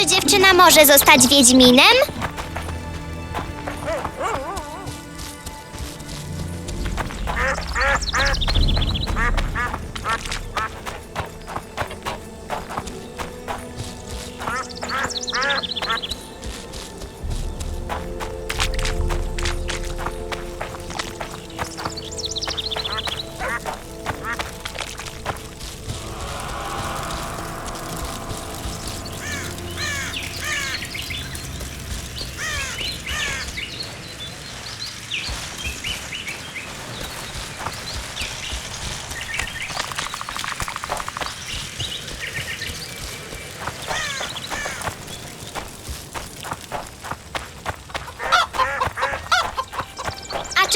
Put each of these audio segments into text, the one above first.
czy dziewczyna może zostać Wiedźminem?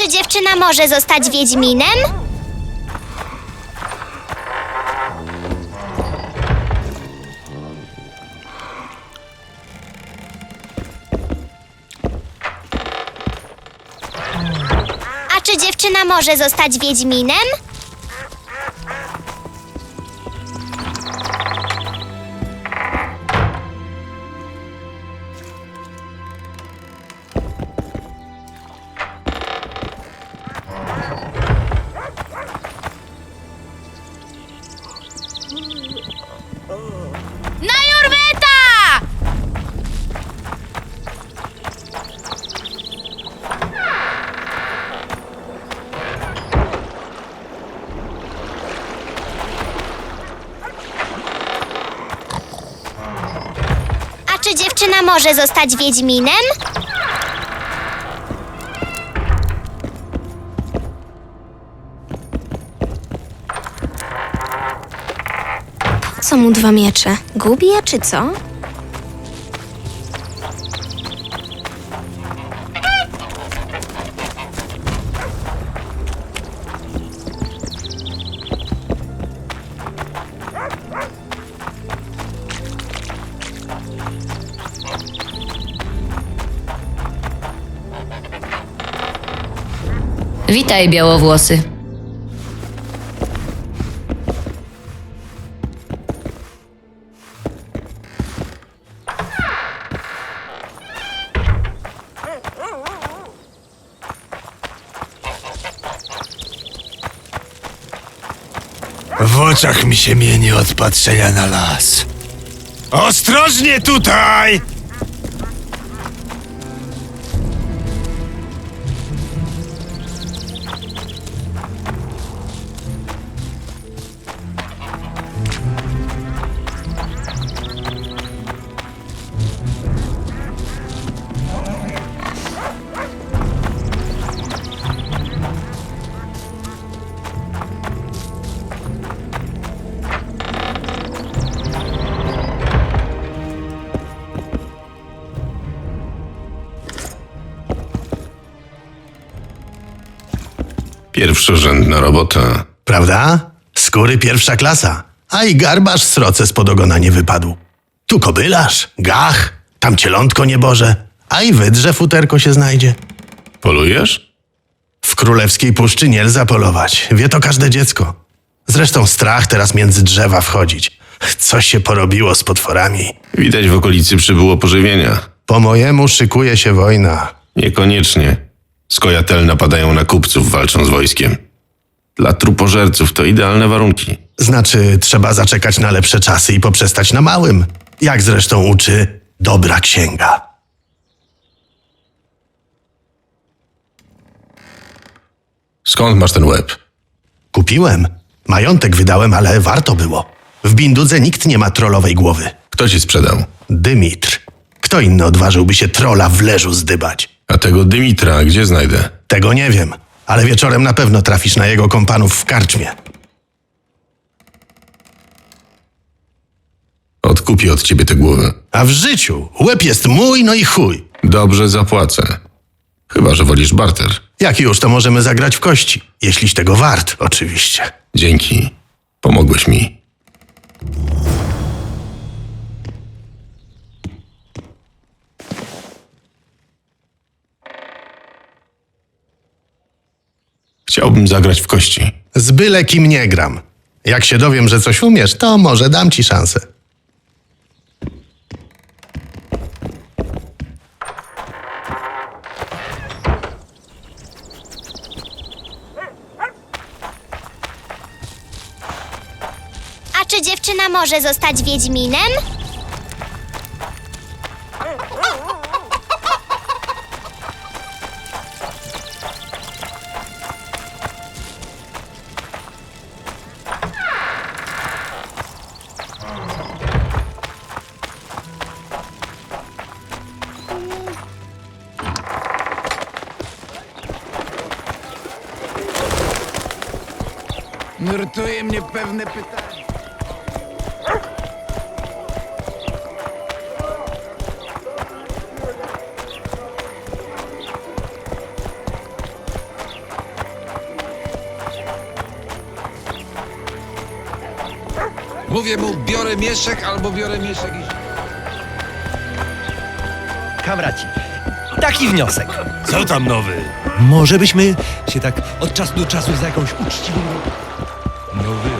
Czy dziewczyna może zostać Wiedźminem? A czy dziewczyna może zostać Wiedźminem? Dziewczyna może zostać Wiedźminem? Co mu dwa miecze? Gubi je czy co? Witaj, białowłosy. W oczach mi się mieni od patrzenia na las. Ostrożnie tutaj! Pierwszorzędna robota. Prawda? Skóry pierwsza klasa. A i garbarz sroce spod ogona nie wypadł. Tu kobylarz, gach, tam cielątko nieboże, a i wydrze futerko się znajdzie. Polujesz? W królewskiej puszczy nie lza polować. Wie to każde dziecko. Zresztą strach teraz między drzewa wchodzić. Co się porobiło z potworami? Widać w okolicy przybyło pożywienia. Po mojemu szykuje się wojna. Niekoniecznie. Skojatel napadają na kupców, walczą z wojskiem. Dla trupożerców to idealne warunki. Znaczy, trzeba zaczekać na lepsze czasy i poprzestać na małym. Jak zresztą uczy dobra księga. Skąd masz ten łeb? Kupiłem. Majątek wydałem, ale warto było. W Bindudze nikt nie ma trollowej głowy. Kto ci sprzedał? Dymitr. Kto inny odważyłby się trola w leżu zdybać? A tego Dymitra gdzie znajdę? Tego nie wiem, ale wieczorem na pewno trafisz na jego kompanów w karczmie. Odkupię od ciebie tę głowę. A w życiu łeb jest mój, no i chuj. Dobrze zapłacę. Chyba, że wolisz barter. Jak już, to możemy zagrać w kości. Jeśliś tego wart, oczywiście. Dzięki. Pomogłeś mi. Chciałbym zagrać w kości. Z byle kim nie gram. Jak się dowiem, że coś umiesz, to może dam ci szansę. A czy dziewczyna może zostać Wiedźminem? Pewne pytanie. Mówię mu, biorę mieszek albo biorę mieszek i... Kamraci, taki wniosek. Co tam nowy? Może byśmy się tak od czasu do czasu za jakąś uczciwą... Nowy.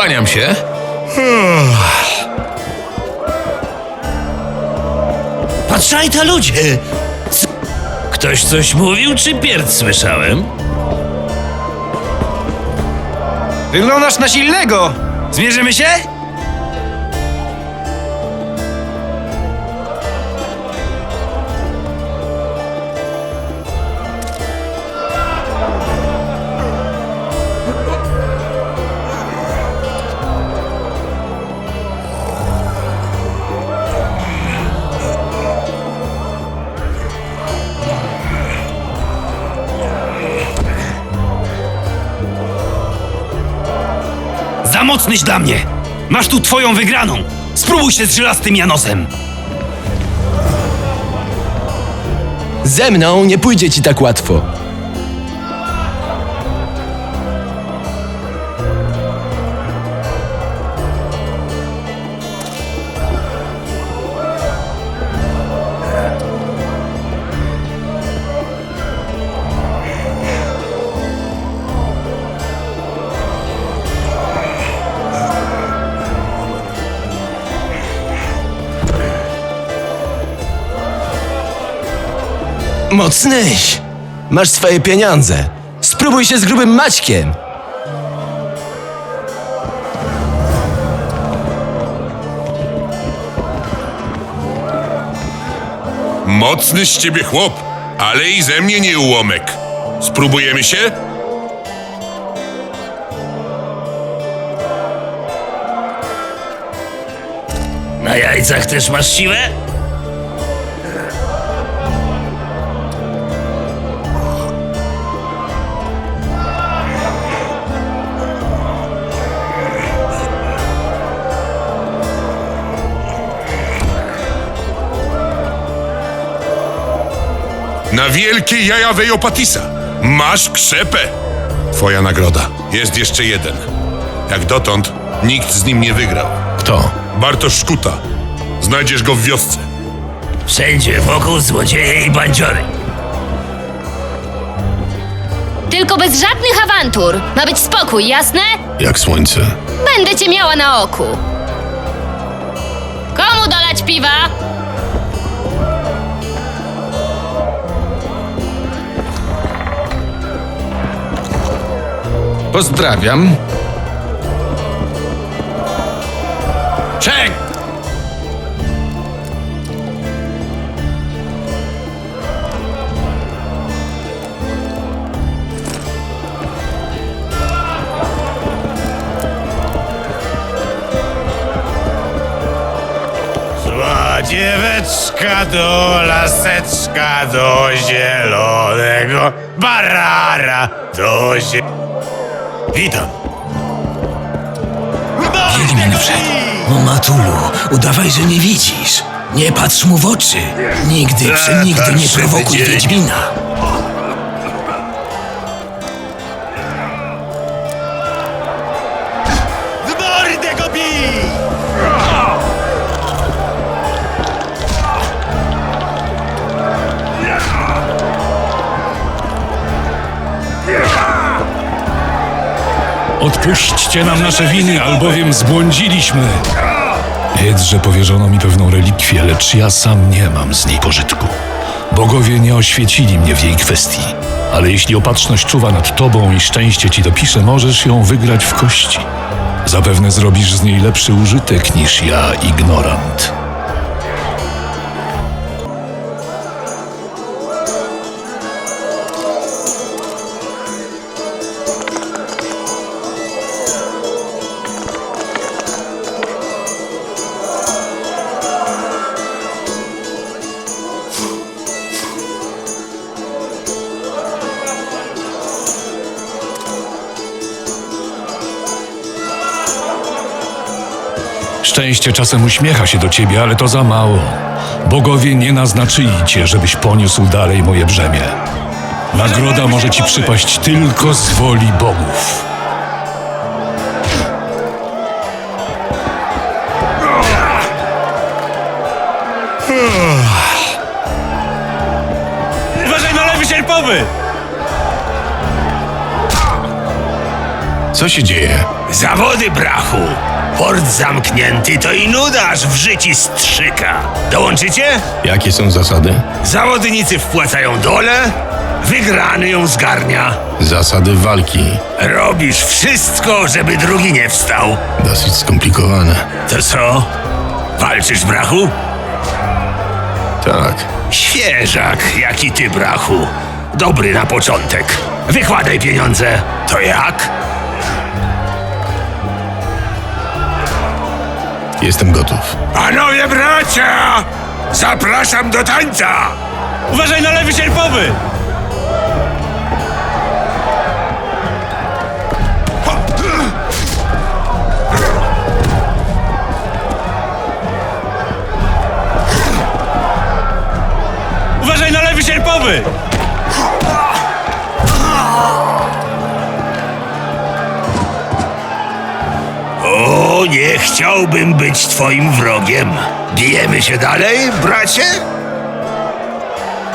Kłaniam się. Patrzaj to ludzie! Ktoś coś mówił, czy pierd słyszałem? Wyglądasz na silnego. Zmierzymy się? Za mocnyś dla mnie! Masz tu twoją wygraną! Spróbuj się z żelastym Janosem! Ze mną nie pójdzie ci tak łatwo. Mocnyś! Masz swoje pieniądze. Spróbuj się z grubym Maćkiem. Mocny z ciebie chłop, ale i ze mnie nie ułomek. Spróbujemy się? Na jajcach też masz siłę? Na wielkie jaja Wejopatisa. Masz krzepę. Twoja nagroda. Jest jeszcze jeden. Jak dotąd nikt z nim nie wygrał. Kto? Bartosz Szkuta. Znajdziesz go w wiosce. Wszędzie wokół złodzieje i bandziory. Tylko bez żadnych awantur. Ma być spokój, jasne? Jak słońce. Będę cię miała na oku. Komu dolać piwa? Pozdrawiam. Czek! Zła dzieweczka do laseczka, do zielonego barara, do zie... Witam. Wiedźmin wszedł. O Matulu, udawaj, że nie widzisz. Nie patrz mu w oczy. Nigdy, przenigdy nie prowokuj Wiedźmina. Odpuśćcie nam nasze winy, albowiem zbłądziliśmy. Wiedz, że powierzono mi pewną relikwię, lecz ja sam nie mam z niej pożytku. Bogowie nie oświecili mnie w jej kwestii, ale jeśli opatrzność czuwa nad tobą i szczęście ci dopisze, możesz ją wygrać w kości. Zapewne zrobisz z niej lepszy użytek niż ja, ignorant. Szczęście czasem uśmiecha się do ciebie, ale to za mało. Bogowie nie naznaczyli cię, żebyś poniósł dalej moje brzemię. Nagroda może ci przypaść tylko z woli bogów. Uważaj na lewy sierpowy! Co się dzieje? Zawody, brachu! Port zamknięty to i nudaż w życi strzyka. Dołączycie? Jakie są zasady? Zawodnicy wpłacają dole, wygrany ją zgarnia. Zasady walki. Robisz wszystko, żeby drugi nie wstał. Dosyć skomplikowane. To co? Walczysz, brachu? Tak. Świeżak, jaki ty, brachu. Dobry na początek. Wykładaj pieniądze. To jak? Jestem gotów. Panowie bracia! Zapraszam do tańca! Uważaj na lewy sierpowy! Chciałbym być twoim wrogiem. Bijemy się dalej, bracie?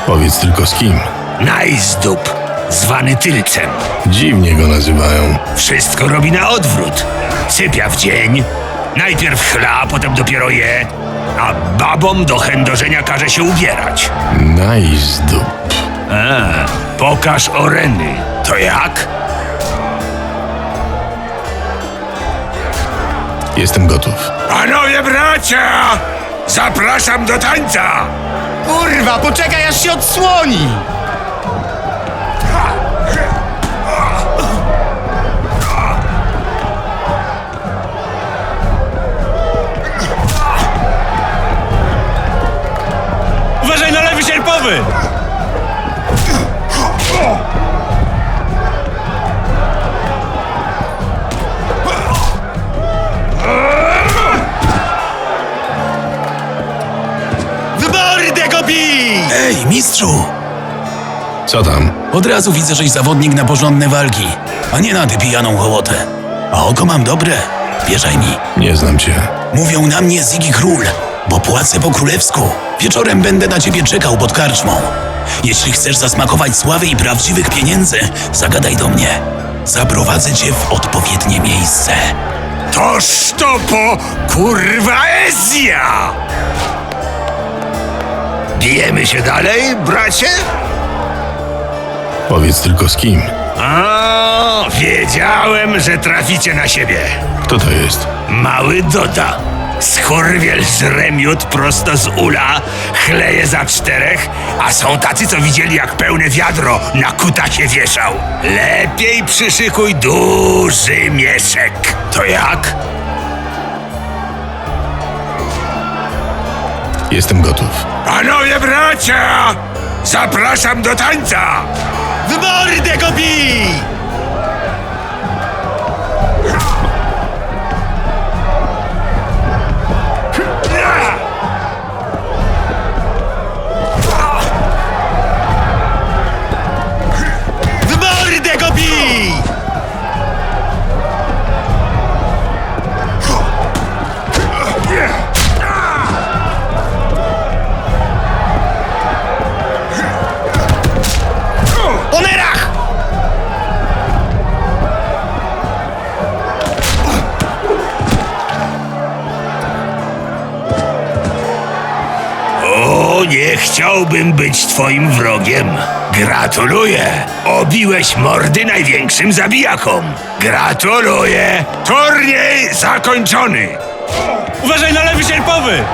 Powiedz tylko z kim. Najzdup, zwany tylcem. Dziwnie go nazywają. Wszystko robi na odwrót. Sypia w dzień, najpierw chla, potem dopiero je, a babom do chędożenia każe się ubierać. Najzdup. A, pokaż oreny. To jak? Jestem gotów. Panowie bracia! Zapraszam do tańca! Kurwa, poczekaj aż się odsłoni! Uważaj na lewy sierpowy! Ej, mistrzu! Co tam? Od razu widzę, żeś zawodnik na porządne walki, a nie na tę pijaną hołotę. A oko mam dobre. Wierzaj mi. Nie znam cię. Mówią na mnie Zigi Król, bo płacę po królewsku. Wieczorem będę na ciebie czekał pod karczmą. Jeśli chcesz zasmakować sławy i prawdziwych pieniędzy, zagadaj do mnie. Zaprowadzę cię w odpowiednie miejsce. Toż to po kurwa Ezja! Bijemy się dalej, bracie? Powiedz tylko z kim. A, wiedziałem, że traficie na siebie. Kto to jest? Mały Doda. Skurwiel żre miód prosto z ula, chleje za czterech, a są tacy, co widzieli, jak pełne wiadro na kuta się wieszał. Lepiej przyszykuj duży mieszek. To jak? Jestem gotów. Panowie bracia! Zapraszam do tańca! Wybory tego bij! Chciałbym być twoim wrogiem. Gratuluję! Obiłeś mordy największym zabijakom. Gratuluję! Turniej zakończony! Uważaj na lewy sierpowy!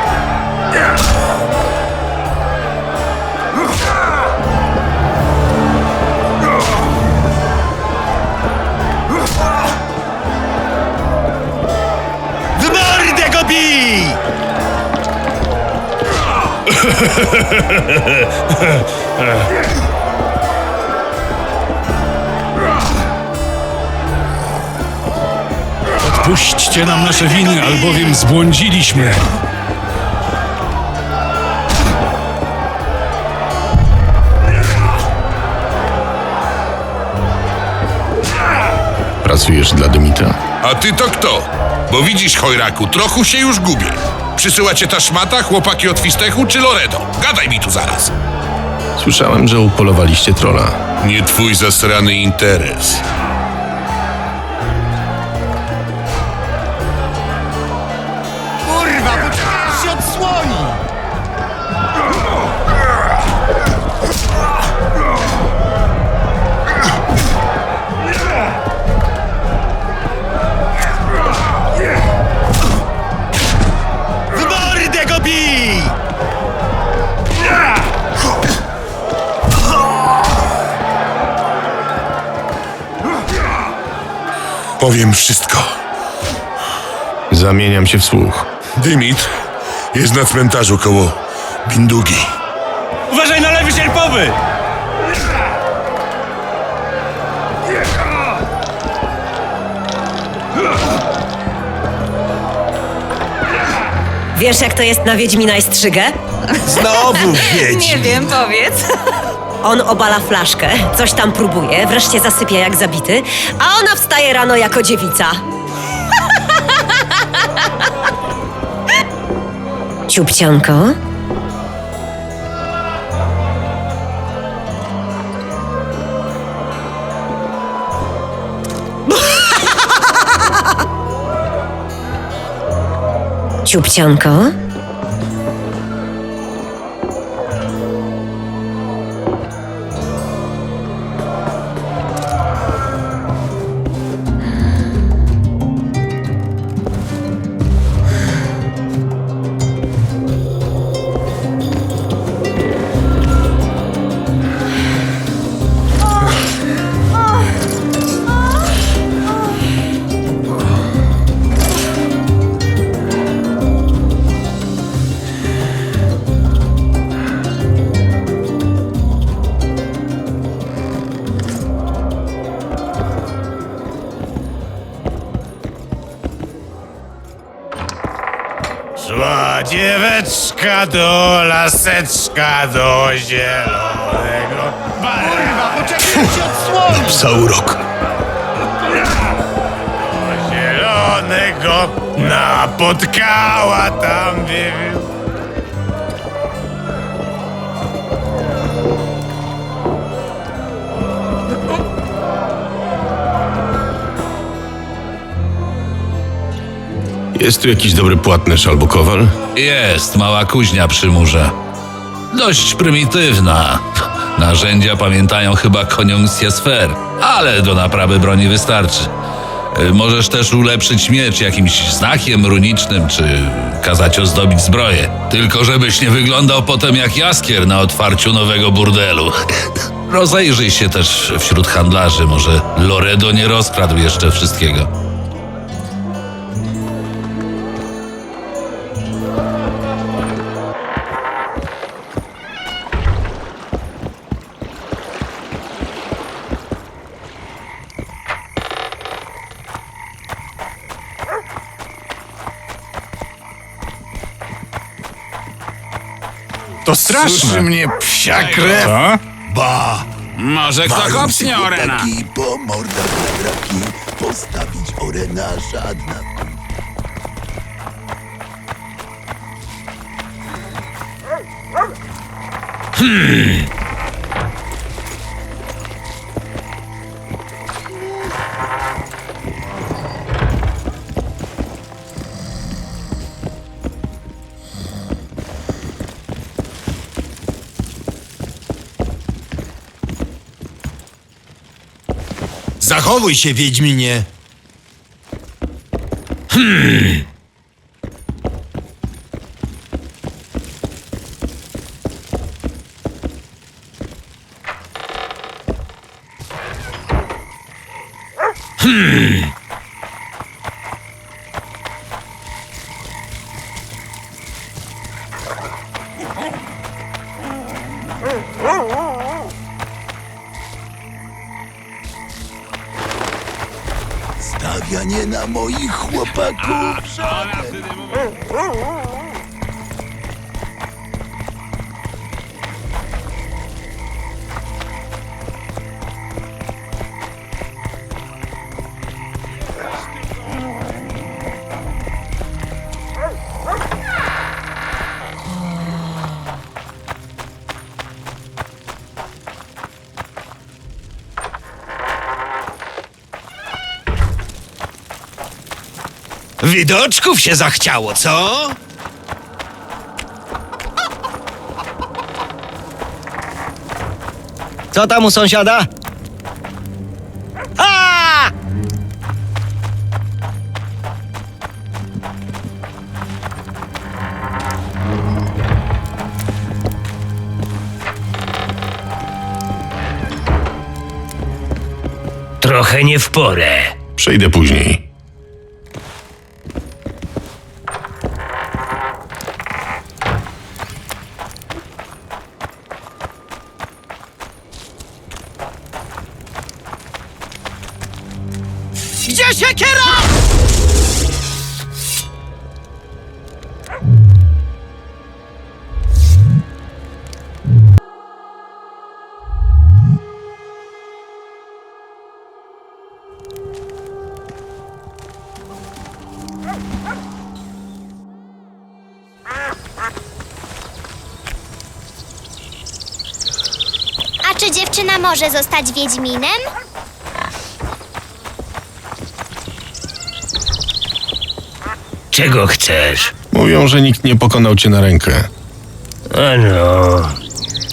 Odpuśćcie nam nasze winy, albowiem zbłądziliśmy. Pracujesz dla Demita? A ty to kto? Bo widzisz, Chojraku, trochę się już gubię. Przysyła cię ta szmata, chłopaki od Fistechu czy Loredo? Gadaj mi tu zaraz. Słyszałem, że upolowaliście trola. Nie twój zasrany interes. Powiem wszystko. Zamieniam się w słuch. Dymit jest na cmentarzu koło Bindugi. Uważaj na lewy sierpowy! Wiesz, jak to jest na Wiedźmina i Strzygę? Znowu Nie wiem, powiedz. On obala flaszkę, coś tam próbuje, wreszcie zasypia jak zabity, a ona wstaje rano jako dziewica. Ciupcianko? Ciupcianko? Dzieweczka do laseczka do zielonego. Kurwa, poczekaj, się odsłoni! Psa urok. Zielonego napotkała tam. Jest tu jakiś dobry płatnerz albo kowal? Jest mała kuźnia przy murze. Dość prymitywna. Narzędzia pamiętają chyba koniunkcję sfer, ale do naprawy broni wystarczy. Y, Możesz też ulepszyć miecz jakimś znakiem runicznym, czy kazać ozdobić zbroję. Tylko żebyś nie wyglądał potem jak jaskier na otwarciu nowego burdelu. Rozejrzyj się też wśród handlarzy, może Loredo nie rozkradł jeszcze wszystkiego. straszne. Suszy mnie psia krew. Co? Ba! Może kto Walą się Orena. chłopaki Po mordach na draki postawić Orena żadna. Hmm. Zachowuj się, Wiedźminie. Stawianie na moich chłopaków. Widoczków się zachciało, co? Co tam u sąsiada? A! Trochę nie w porę. Przejdę później. Może zostać Wiedźminem? Czego chcesz? Mówią, że nikt nie pokonał cię na rękę. Ano,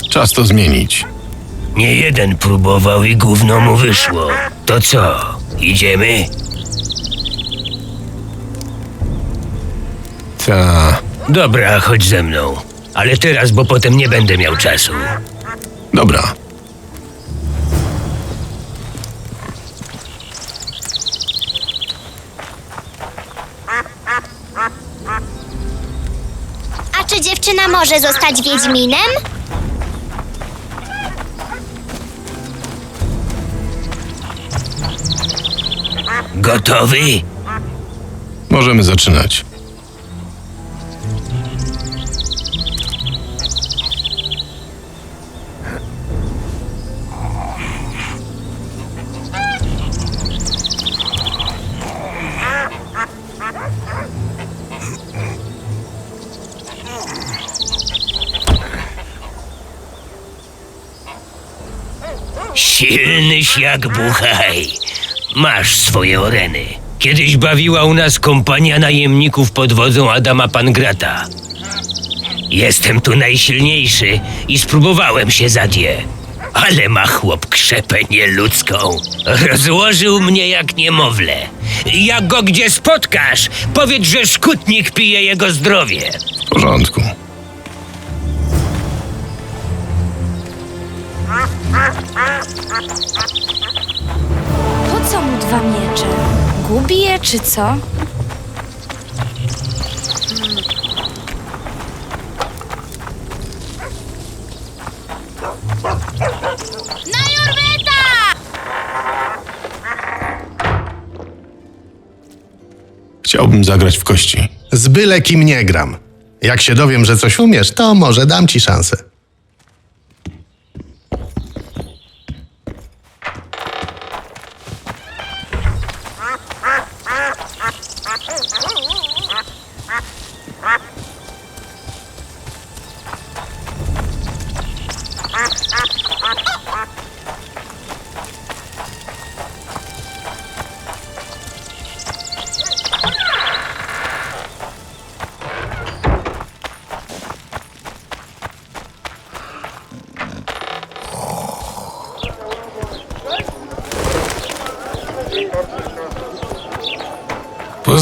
Czas to zmienić. nie jeden próbował i gówno mu wyszło. To co, idziemy? Ta. Dobra, chodź ze mną. Ale teraz, bo potem nie będę miał czasu. Dobra. Dziewczyna może zostać Wiedźminem? Gotowy? Możemy zaczynać. Silnyś jak buchaj. Masz swoje oreny. Kiedyś bawiła u nas kompania najemników pod wodzą Adama Pangrata. Jestem tu najsilniejszy i spróbowałem się zadie. Ale ma chłop krzepę nieludzką. Rozłożył mnie jak niemowlę. Jak go gdzie spotkasz, powiedz, że szkutnik pije jego zdrowie. W porządku. Po co mu dwa miecze? Gubi je, czy co? Chciałbym zagrać w kości. Z byle kim nie gram. Jak się dowiem, że coś umiesz, to może dam ci szansę.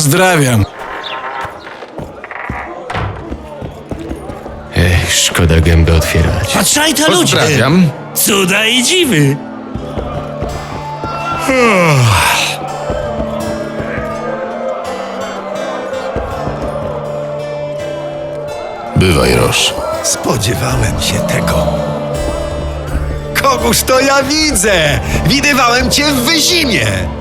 Pozdrawiam. Ech, szkoda gębę otwierać. Patrzaj to ludzie! Pozdrawiam. Cuda i dziwy! Bywaj, Roż. Spodziewałem się tego. Kogóż to ja widzę? Widywałem cię w wyzimie.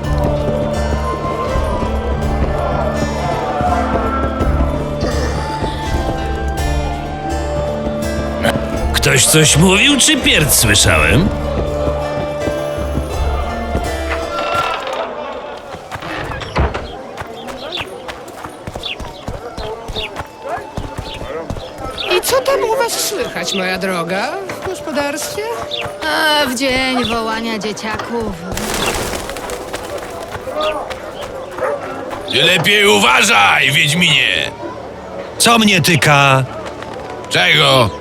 Ktoś coś mówił, czy pierd słyszałem? I co tam u was słychać, moja droga, w gospodarstwie? A w dzień wołania dzieciaków. Ty lepiej uważaj, Wiedźminie! Co mnie tyka? Czego?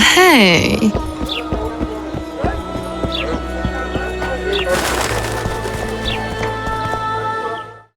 No hej,